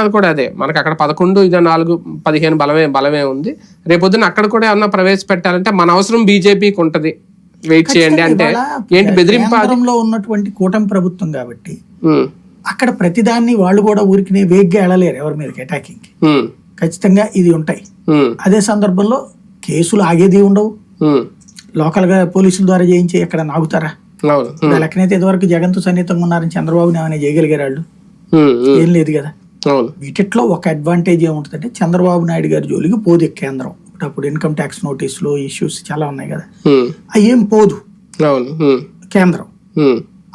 అన్నది కూడా అదే. మనకి అక్కడ పదకొండు ఇది నాలుగు పదిహేను బలమే బలమే ఉంది. రేపొద్దున అక్కడ కూడా ఏమన్నా ప్రవేశపెట్టాలంటే మన అవసరం బీజేపీకి ఉంటది. వెయిట్ చేయండి అంటే ఏంటి బెదిరింపు అది? కేంద్రంలో ఉన్నటువంటి కూటమి ప్రభుత్వం కాబట్టి అక్కడ ప్రతిదాన్ని వాళ్ళు కూడా ఊరికి వేగ్గా వెళ్ళలేరు ఎవరి మీదకి అటాకింగ్. ఖచ్చితంగా ఇది ఉంటాయి. అదే సందర్భంలో కేసులు ఆగేది ఉండవు. లోకల్గా పోలీసుల ద్వారా చేయించి ఎక్కడ నాగుతారా? లెక్కనైతే ఇదివరకు జగన్తో సన్నిహితంగా ఉన్నారని చంద్రబాబుని ఏమైనా చేయగలిగారు వాళ్ళు? ఏం లేదు కదా. వీటిట్లో ఒక అడ్వాంటేజ్ ఏముంటుందంటే చంద్రబాబు నాయుడు గారి జోలికి పోదు కేంద్రం. అప్పుడు ఇన్కమ్ ట్యాక్స్ నోటీసులు ఇష్యూస్ చాలా ఉన్నాయి కదా. అవి ఏం పోదు. కేంద్రం.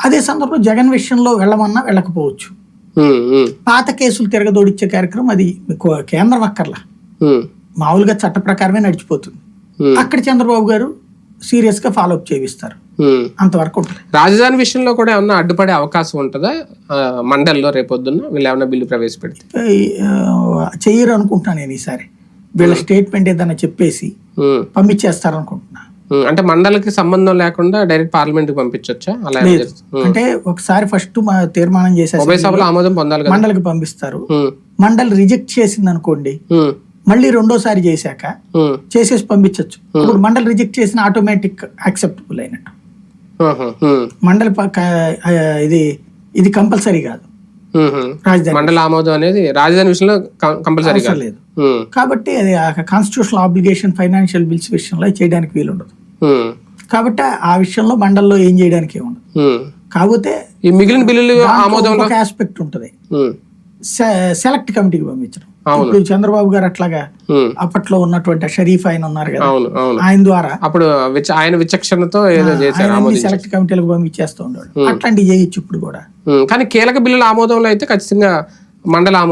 అదే సందర్భంలో జగన్ విషయంలో వెళ్ళమన్నా వెళ్ళకపోవచ్చు. పాత కేసులు తిరగదోడిచ్చే కార్యక్రమం అది కేంద్రం అక్కర్లా. మామూలుగా చట్ట ప్రకారమే నడిచిపోతుంది. అక్కడ చంద్రబాబు గారు సీరియస్గా ఫాలో అప్ చేయిస్తారు. అంతవరకు ఉంటుంది. రాజధాని విషయంలో కూడా ఏమన్నా అడ్డుపడే అవకాశం ఉంటుందా? మండలిలో రేపొద్దున్న వీళ్ళు ఏమైనా బిల్లు ప్రవేశపెడితే? చెయ్యరు అనుకుంటున్నాను నేను ఈసారి. వీళ్ళ స్టేట్మెంట్ ఏదైనా చెప్పేసి పంపించేస్తారు అనుకుంటున్నా అంటే మండలికి సంబంధం లేకుండా డైరెక్ట్ పార్లమెంట్కి పంపించొచ్చా? అలా. అంటే ఒకసారి ఫస్ట్ తీర్మానం చేసేసి ఆమోదం పొందాలి మండలికి పంపిస్తారు. మండలి రిజెక్ట్ చేసింది అనుకోండి మళ్ళీ రెండోసారి చేశాక చేసేసి పంపించవచ్చు ఇప్పుడు మండలి రిజెక్ట్ చేసిన ఆటోమేటిక్ యాక్సెప్టబుల్ అయినట్టు. మండలి ఇది ఇది కంపల్సరీ కాదు. రాజధాని మండల ఆమోదం అనేది రాజధాని విషయంలో కంపల్సరీ లేదు. కాబట్టి అది కాన్స్టిట్యూషనల్ ఆబ్లిగేషన్ ఫైనాన్షియల్ బిల్స్ విషయంలో చేయడానికి వీలు ఉండదు ఉమ్, కాబట్టి ఆ విషయంలో మండలిలో ఏం చేయడానికి ఉండదు. కాకపోతే ఈ మిగిలిన బిల్లులు ఆమోదంలో ఒక ఆస్పెక్ట్ ఉంటుంది. సెలెక్ట్ కమిటీకి పంపించడం. ఇప్పుడు చంద్రబాబు గారు అట్లాగా అప్పట్లో ఉన్నటువంటి షరీఫ్ ఆయన ఉన్నారు కదా. ఆయన ద్వారా. అప్పుడు ఆయన విచక్షణతో ఏదో చేశారు సెలెక్ట్ కమిటీలకు పంపించేస్తూ ఉండేవాడు అట్లాంటివి చేయొచ్చు ఇప్పుడు కూడా. కానీ కీలక బిల్లుల ఆమోదంలో అయితే ఖచ్చితంగా మండల ఆమోదం